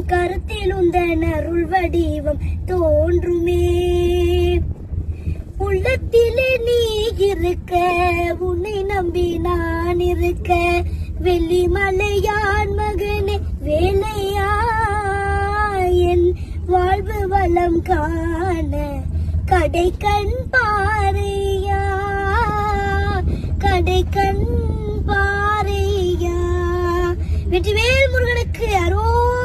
என்றும் கருத்தில் உந்தன் அருள் வடிவம் தோன்றுமே. உள்ளத்திலே நீ இருக்க உன்னை நம்பி நான் இருக்க. வெள்ளிமலையான் மகனே வேலையா என் வாழ்வு வளம் காண கடை கண் பாறையா. கடை கண் பாறையா. வெற்றிவேல் முருகனுக்கு அரோ